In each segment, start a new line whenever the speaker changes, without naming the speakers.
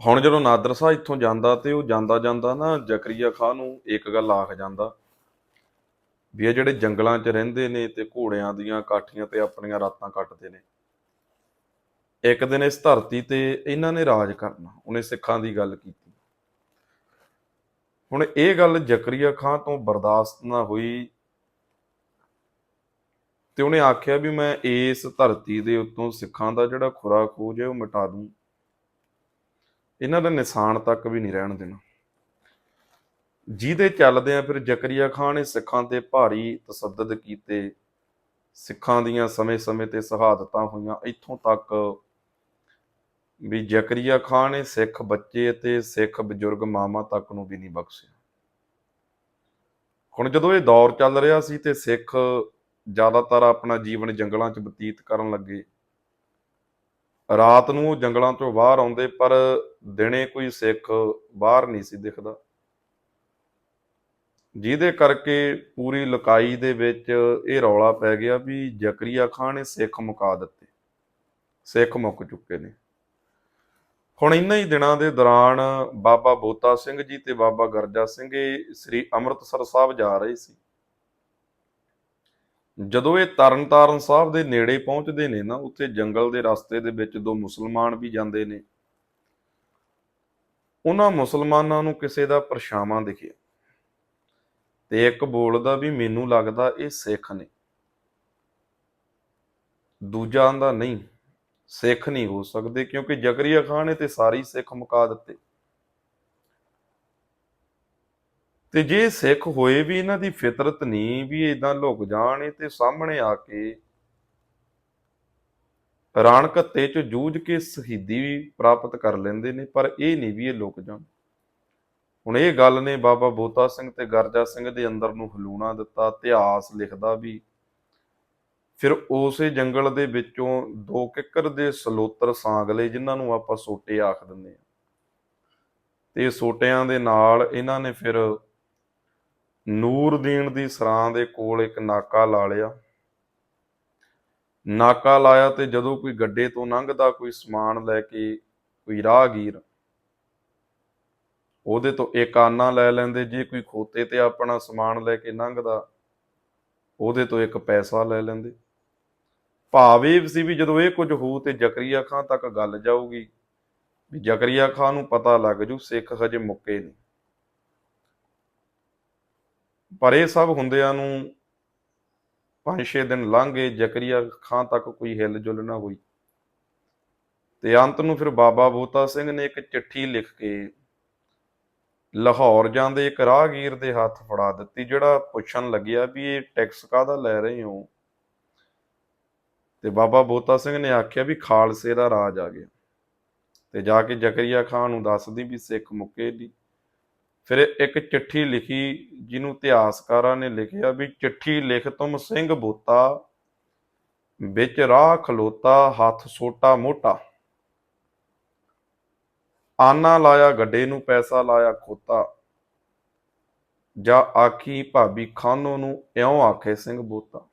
ਹੁਣ ਜਦੋਂ ਨਾਦਰ ਸ਼ਾਹ ਇੱਥੋਂ ਜਾਂਦਾ ਤੇ ਉਹ ਜਾਂਦਾ ਜਾਂਦਾ ਨਾ ਜ਼ਕਰੀਆ ਖਾਨ ਨੂੰ ਇੱਕ ਗੱਲ ਆਖ ਜਾਂਦਾ ਵੀ ਇਹ ਜਿਹੜੇ ਜੰਗਲਾਂ 'ਚ ਰਹਿੰਦੇ ਨੇ ਤੇ ਘੋੜਿਆਂ ਦੀਆਂ ਕਾਠੀਆਂ ਤੇ ਆਪਣੀਆਂ ਰਾਤਾਂ ਕੱਟਦੇ ਨੇ। ਇੱਕ ਦਿਨ ਇਸ ਧਰਤੀ ਤੇ ਇਹਨਾਂ ਨੇ ਰਾਜ ਕਰਨਾ, ਉਹਨੇ ਸਿੱਖਾਂ ਦੀ ਗੱਲ ਕੀਤੀ। ਹੁਣ ਇਹ ਗੱਲ ਜ਼ਕਰੀਆ ਖਾਨ ਤੋਂ ਬਰਦਾਸ਼ਤ ਨਾ ਹੋਈ ਤੇ ਉਹਨੇ ਆਖਿਆ ਵੀ ਮੈਂ ਇਸ ਧਰਤੀ ਦੇ ਉੱਤੋਂ ਸਿੱਖਾਂ ਦਾ ਜਿਹੜਾ ਖੁਰਾ ਖੋਜ ਹੈ ਉਹ ਮਿਟਾ ਦੂੰ। ਇਹਨਾਂ ਦਾ ਨਿਸ਼ਾਨ ਤੱਕ ਵੀ ਨਹੀਂ ਰਹਿਣ ਦੇਣਾ। ਜਿਹਦੇ ਚੱਲਦੇ ਆ ਫਿਰ ਜ਼ਕਰੀਆ ਖਾਨ ਨੇ ਸਿੱਖਾਂ ਤੇ ਭਾਰੀ ਤਸੱਦਦ ਕੀਤੇ। ਸਿੱਖਾਂ ਦੀਆਂ ਸਮੇਂ-ਸਮੇਂ ਤੇ ਸ਼ਹਾਦਤਾਂ ਹੋਈਆਂ। ਇੱਥੋਂ ਤੱਕ ਵੀ ਜ਼ਕਰੀਆ ਖਾਨ ਨੇ ਸਿੱਖ ਬੱਚੇ ਅਤੇ ਸਿੱਖ ਬਜ਼ੁਰਗ ਮਾਮਾ ਤੱਕ ਨੂੰ ਵੀ ਨਹੀਂ ਬਖਸ਼ਿਆ। ਹੁਣ ਜਦੋਂ ਇਹ ਦੌਰ ਚੱਲ ਰਿਹਾ ਸੀ ਤੇ ਸਿੱਖ ਜ਼ਿਆਦਾਤਰ ਆਪਣਾ ਜੀਵਨ ਜੰਗਲਾਂ 'ਚ ਬਤੀਤ ਕਰਨ ਲੱਗੇ। ਰਾਤ ਨੂੰ ਉਹ ਜੰਗਲਾਂ ਤੋਂ ਬਾਹਰ ਆਉਂਦੇ, ਪਰ ਦਿਨੇ ਕੋਈ ਸਿੱਖ ਬਾਹਰ ਨਹੀਂ ਸੀ ਦਿਖਦਾ। ਜਿਹਦੇ ਕਰਕੇ ਪੂਰੀ ਲਕਾਈ ਦੇ ਵਿੱਚ ਇਹ ਰੌਲਾ ਪੈ ਗਿਆ ਵੀ ਜ਼ਕਰੀਆ ਖਾਨ ਨੇ ਸਿੱਖ ਮੁਕਾ ਦਿੱਤੇ। ਸਿੱਖ ਮੁੱਕ ਚੁੱਕੇ ਨੇ। ਹੁਣ ਇਨ੍ਹਾਂ ਹੀ ਦਿਨਾਂ ਦੇ ਦੌਰਾਨ ਬਾਬਾ ਬੋਤਾ ਸਿੰਘ ਜੀ ਤੇ ਬਾਬਾ ਗਰਜਾ ਸਿੰਘ ਇਹ ਸ੍ਰੀ ਅੰਮ੍ਰਿਤਸਰ ਸਾਹਿਬ ਜਾ ਰਹੇ ਸੀ। ਜਦੋਂ ਇਹ ਤਰਨਤਾਰਨ ਸਾਹਿਬ ਦੇ ਨੇੜੇ ਪਹੁੰਚਦੇ ਨੇ ਨਾ, ਉੱਥੇ ਜੰਗਲ ਦੇ ਰਸਤੇ ਦੇ ਵਿੱਚ ਦੋ ਮੁਸਲਮਾਨ ਵੀ ਜਾਂਦੇ ਨੇ। ਉਹਨਾਂ ਮੁਸਲਮਾਨਾਂ ਨੂੰ ਕਿਸੇ ਦਾ ਪਰਛਾਵਾਂ ਦਿਖਿਆ ਤੇ ਇੱਕ ਬੋਲਦਾ ਵੀ ਮੈਨੂੰ ਲੱਗਦਾ ਇਹ ਸਿੱਖ ਨੇ। ਦੂਜਾ ਆਂਦਾ, ਨਹੀਂ, ਸਿੱਖ ਨਹੀਂ ਹੋ ਸਕਦੇ ਕਿਉਂਕਿ ਜ਼ਕਰੀਆ ਖਾਨ ਨੇ ਤੇ ਸਾਰੇ ਸਿੱਖ ਮੁਕਾ ਦਿੱਤੇ। ਤੇ ਜੇ ਸਿੱਖ ਹੋਏ ਵੀ ਇਹਨਾਂ ਦੀ ਫਿਤਰਤ ਨਹੀਂ ਵੀ ਇਦਾਂ ਲੁਕ ਜਾਣ ਤੇ ਸਾਹਮਣੇ ਆ ਕੇ ਰਾਣ ਘੱਤੇ ਚ ਜੂਝ ਕੇ ਸ਼ਹੀਦੀ ਵੀ ਪ੍ਰਾਪਤ ਕਰ ਲੈਂਦੇ ਨੇ, ਪਰ ਇਹ ਨਹੀਂ ਵੀ ਇਹ ਲੋਕ ਜਾਣ। ਹੁਣ ਇਹ ਗੱਲ ਨੇ ਬਾਬਾ ਬੋਤਾ ਸਿੰਘ ਤੇ ਗਰਜਾ ਸਿੰਘ ਦੇ ਅੰਦਰ ਨੂੰ ਹਲੂਣਾ ਦਿੱਤਾ, ਇਤਿਹਾਸ ਲਿਖਦਾ ਵੀ। ਫਿਰ ਉਸੇ ਜੰਗਲ ਦੇ ਵਿੱਚੋਂ ਦੋ ਕਿੱਕਰ ਦੇ ਸਲੋਤਰ ਸਾਂਗਲੇ ਜਿਨ੍ਹਾਂ ਨੂੰ ਆਪਾਂ ਸੋਟੇ ਆਖ ਦਿੰਦੇ ਆ ਤੇ ਸੋਟਿਆਂ ਦੇ ਨਾਲ ਇਹਨਾਂ ਨੇ ਫਿਰ ਨੂਰਦੀਨ ਦੀ ਸਰਾਂ ਦੇ ਕੋਲ ਇੱਕ ਨਾਕਾ ਲਾ ਲਿਆ। ਨਾਕਾ ਲਾਇਆ ਤੇ ਜਦੋਂ ਕੋਈ ਗੱਡੇ ਤੋਂ ਲੰਘਦਾ ਕੋਈ ਸਮਾਨ ਲੈ ਕੇ ਕੋਈ ਰਾਹਗੀਰ, ਉਹਦੇ ਤੋਂ ਇੱਕ ਆਨਾ ਲੈ ਲੈਂਦੇ, ਜੇ ਕੋਈ ਖੋਤੇ ਤੇ ਆਪਣਾ ਸਮਾਨ ਲੈ ਕੇ ਲੰਘਦਾ ਉਹਦੇ ਤੋਂ ਇੱਕ ਪੈਸਾ ਲੈ ਲੈਂਦੇ। ਭਾਵ ਇਹ ਸੀ ਵੀ ਜਦੋਂ ਇਹ ਕੁਝ ਹੋ ਤੇ ਜ਼ਕਰੀਆ ਖਾਨ ਤੱਕ ਗੱਲ ਜਾਊਗੀ, ਵੀ ਜ਼ਕਰੀਆ ਖਾਨ ਨੂੰ ਪਤਾ ਲੱਗ ਜੂ, ਸਿੱਖ ਹਜੇ ਮੁੱਕੇ ਨਹੀਂ। ਪਰ ਇਹ ਸਭ ਹੁੰਦਿਆਂ ਨੂੰ 5-6 ਦਿਨ ਲੰਘ ਗਏ ਜ਼ਕਰੀਆ ਖਾਂ ਤੱਕ ਕੋਈ ਹਿੱਲ ਜੁਲ ਨਾ ਹੋਈ। ਤੇ ਅੰਤ ਨੂੰ ਫਿਰ ਬਾਬਾ ਬੋਤਾ ਸਿੰਘ ਨੇ ਇੱਕ ਚਿੱਠੀ ਲਿਖ ਕੇ ਲਾਹੌਰ ਜਾਂਦੇ ਇੱਕ ਰਾਹਗੀਰ ਦੇ ਹੱਥ ਫੜਾ ਦਿੱਤੀ, ਜਿਹੜਾ ਪੁੱਛਣ ਲੱਗਿਆ ਵੀ ਇਹ ਟੈਕਸ ਕਾਹਦਾ ਲੈ ਰਹੇ ਹੋ? ਤੇ ਬਾਬਾ ਬੋਤਾ ਸਿੰਘ ਨੇ ਆਖਿਆ ਵੀ ਖਾਲਸੇ ਦਾ ਰਾਜ ਆ ਗਿਆ। ਤੇ ਜਾ ਕੇ ਜ਼ਕਰੀਆ ਖਾਨ ਨੂੰ ਦੱਸਦੀ ਵੀ ਸਿੱਖ ਮੁੱਕੇ ਦੀ। ਫਿਰ ਇੱਕ ਚਿੱਠੀ ਲਿਖੀ ਜਿਹਨੂੰ ਇਤਿਹਾਸਕਾਰਾਂ ਨੇ ਲਿਖਿਆ ਵੀ ਚਿੱਠੀ ਲਿਖ ਤੁਮ ਸਿੰਘ ਬੋਤਾ, ਵਿੱਚ ਰਾਹ ਖਲੋਤਾ, ਹੱਥ ਸੋਟਾ ਮੋਟਾ। ਆਨਾ ਲਾਇਆ ਗੱਡੇ ਨੂੰ, ਪੈਸਾ ਲਾਇਆ ਖੋਤਾ। ਜਾਂ ਆਖੀ ਭਾਬੀ ਖਾਨੋ ਨੂੰ, ਇਉਂ ਆਖੇ ਸਿੰਘ ਬੋਤਾ।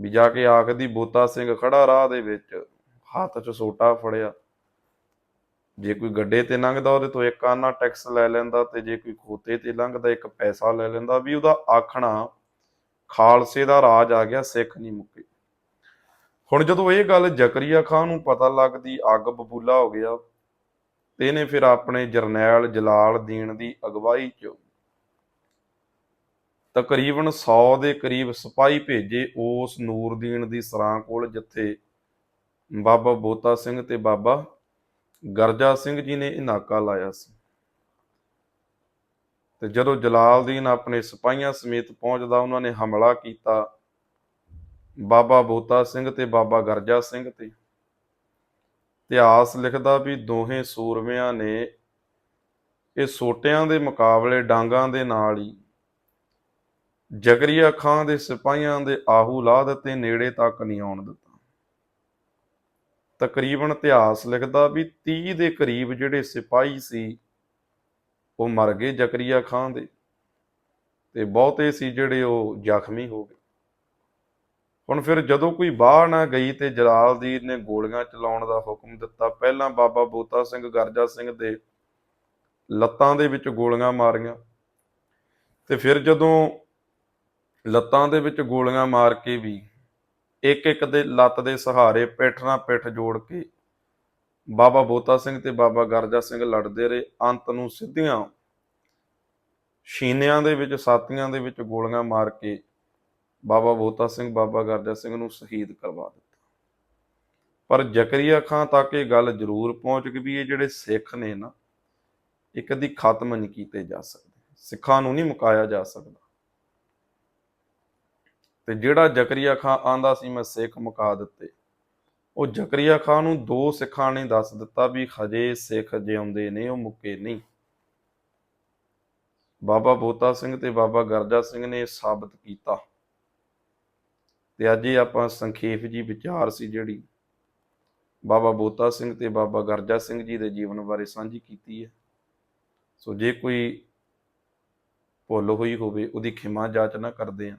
ਵੀ ਜਾ ਕੇ ਆਖਦੀ, ਬੋਤਾ ਸਿੰਘ ਖੜਾ ਰਾਹ ਦੇ ਵਿੱਚ, ਹੱਥ 'ਚ ਸੋਟਾ ਫੜਿਆ। ਜੇ ਕੋਈ ਗੱਡੇ ਤੇ ਲੰਘਦਾ ਉਹਦੇ ਤੋਂ ਇੱਕ ਆਨਾ ਟੈਕਸ ਲੈ ਲੈਂਦਾ ਤੇ ਜੇ ਕੋਈ ਖੋਤੇ ਤੇ ਲੰਘਦਾ ਇੱਕ ਪੈਸਾ ਲੈ ਲੈਂਦਾ ਵੀ ਉਹਦਾ ਆਖਣਾ ਖਾਲਸੇ ਦਾ ਰਾਜ ਆ ਗਿਆ, ਸਿੱਖ ਨਹੀਂ ਮੁੱਕੇ। ਹੁਣ ਜਦੋਂ ਇਹ ਗੱਲ ਜ਼ਕਰੀਆ ਖਾਨ ਨੂੰ ਪਤਾ ਲੱਗਦੀ, ਅੱਗ ਬਬੂਲਾ ਹੋ ਗਿਆ, ਤੇ ਇਹਨੇ ਫਿਰ ਆਪਣੇ ਜਰਨੈਲ ਜਲਾਲ ਦੀਨ ਦੀ ਅਗਵਾਈ 'ਚ ਤਕਰੀਬਨ 100 ਦੇ ਕਰੀਬ ਸਿਪਾਹੀ ਭੇਜੇ ਉਸ ਨੂਰਦੀਨ ਦੀ ਸਰਾਂ ਕੋਲ, ਜਿੱਥੇ ਬਾਬਾ ਬੋਤਾ ਸਿੰਘ ਤੇ ਬਾਬਾ ਗਰਜਾ ਸਿੰਘ ਜੀ ਨੇ ਇਹ ਨਾਕਾ ਲਾਇਆ ਸੀ। ਤੇ ਜਦੋਂ ਜਲਾਲਦੀਨ ਆਪਣੇ ਸਿਪਾਹੀਆਂ ਸਮੇਤ ਪਹੁੰਚਦਾ, ਉਹਨਾਂ ਨੇ ਹਮਲਾ ਕੀਤਾ ਬਾਬਾ ਬੋਤਾ ਸਿੰਘ ਤੇ ਬਾਬਾ ਗਰਜਾ ਸਿੰਘ ਤੇ। ਇਤਿਹਾਸ ਲਿਖਦਾ ਵੀ ਦੋਹੇ ਸੂਰਮਿਆਂ ਨੇ ਇਹ ਸੋਟਿਆਂ ਦੇ ਮੁਕਾਬਲੇ ਡਾਂਗਾਂ ਦੇ ਨਾਲ ਹੀ ਜ਼ਕਰੀਆ ਖਾਨ ਦੇ ਸਿਪਾਹੀਆਂ ਦੇ ਆਹੂ ਲਾਹ ਦਿੱਤੇ, ਨੇੜੇ ਤੱਕ ਨਹੀਂ ਆਉਣ ਦਿੱਤਾ। ਤਕਰੀਬਨ ਇਤਿਹਾਸ ਲਿਖਦਾ ਵੀ 30 ਦੇ ਕਰੀਬ ਜਿਹੜੇ ਸਿਪਾਹੀ ਸੀ, ਉਹ ਮਰ ਗਏ ਜ਼ਕਰੀਆ ਖਾਨ ਦੇ ਤੇ ਬਹੁਤੇ ਸੀ ਜਿਹੜੇ ਉਹ ਜ਼ਖਮੀ ਹੋ ਗਏ। ਹੁਣ ਫਿਰ ਜਦੋਂ ਕੋਈ ਬਾਹ ਨਾ ਗਈ ਤੇ ਜਲਾਲਦੀਨ ਨੇ ਗੋਲੀਆਂ ਚਲਾਉਣ ਦਾ ਹੁਕਮ ਦਿੱਤਾ, ਪਹਿਲਾਂ ਬਾਬਾ ਬੋਤਾ ਸਿੰਘ ਗਰਜਾ ਸਿੰਘ ਦੇ ਲੱਤਾਂ ਦੇ ਵਿੱਚ ਗੋਲੀਆਂ ਮਾਰੀਆਂ ਤੇ ਫਿਰ ਜਦੋਂ ਲੱਤਾਂ ਦੇ ਵਿੱਚ ਗੋਲੀਆਂ ਮਾਰ ਕੇ ਵੀ ਇੱਕ ਇੱਕ ਦੇ ਲੱਤ ਦੇ ਸਹਾਰੇ ਪਿੱਠ ਨਾਲ ਪਿੱਠ ਜੋੜ ਕੇ ਬਾਬਾ ਬੋਤਾ ਸਿੰਘ ਤੇ ਬਾਬਾ ਗਰਜਾ ਸਿੰਘ ਲੜਦੇ ਰਹੇ। ਅੰਤ ਨੂੰ ਸਿੱਧੀਆਂ ਸ਼ੀਨਿਆਂ ਦੇ ਵਿੱਚ ਸਾਥੀਆਂ ਦੇ ਵਿੱਚ ਗੋਲੀਆਂ ਮਾਰ ਕੇ ਬਾਬਾ ਬੋਤਾ ਸਿੰਘ, ਬਾਬਾ ਗਰਜਾ ਸਿੰਘ ਨੂੰ ਸ਼ਹੀਦ ਕਰਵਾ ਦਿੱਤਾ। ਪਰ ਜ਼ਕਰੀਆ ਖਾਨ ਤੱਕ ਇਹ ਗੱਲ ਜ਼ਰੂਰ ਪਹੁੰਚ ਗਈ ਵੀ ਇਹ ਜਿਹੜੇ ਸਿੱਖ ਨੇ ਨਾ ਇਹ ਕਦੀ ਖਤਮ ਨਹੀਂ ਕੀਤੇ ਜਾ ਸਕਦੇ। ਸਿੱਖਾਂ ਨੂੰ ਨਹੀਂ ਮੁਕਾਇਆ ਜਾ ਸਕਦਾ। ਤੇ ਜਿਹੜਾ ਜ਼ਕਰੀਆ ਖਾਨ ਆਂਦਾ ਸੀ ਮੈਂ ਸਿੱਖ ਮੁਕਾ ਦਿੱਤੇ। ਉਹ ਜ਼ਕਰੀਆ ਖਾਨ ਨੂੰ ਦੋ ਸਿੱਖਾਂ ਨੇ ਦੱਸ ਦਿੱਤਾ ਵੀ ਹਜੇ ਸਿੱਖ ਜਿਉਂਦੇ ਨੇ, ਉਹ ਮੁੱਕੇ ਨਹੀਂ। ਬਾਬਾ ਬੋਤਾ ਸਿੰਘ ਤੇ ਬਾਬਾ ਗਰਜਾ ਸਿੰਘ ਨੇ ਸਾਬਤ ਕੀਤਾ। ਤੇ ਅੱਜ ਇਹ ਆਪਾਂ ਸੰਖੇਪ ਜੀ ਵਿਚਾਰ ਸੀ ਜਿਹੜੀ ਬਾਬਾ ਬੋਤਾ ਸਿੰਘ ਤੇ ਬਾਬਾ ਗਰਜਾ ਸਿੰਘ ਜੀ ਦੇ ਜੀਵਨ ਬਾਰੇ ਸਾਂਝੀ ਕੀਤੀ ਹੈ। ਸੋ ਜੇ ਕੋਈ ਭੁੱਲ ਹੋਈ ਹੋਵੇ, ਉਹਦੀ ਖਿਮਾ ਜਾਚਨਾ ਕਰਦੇ ਆ।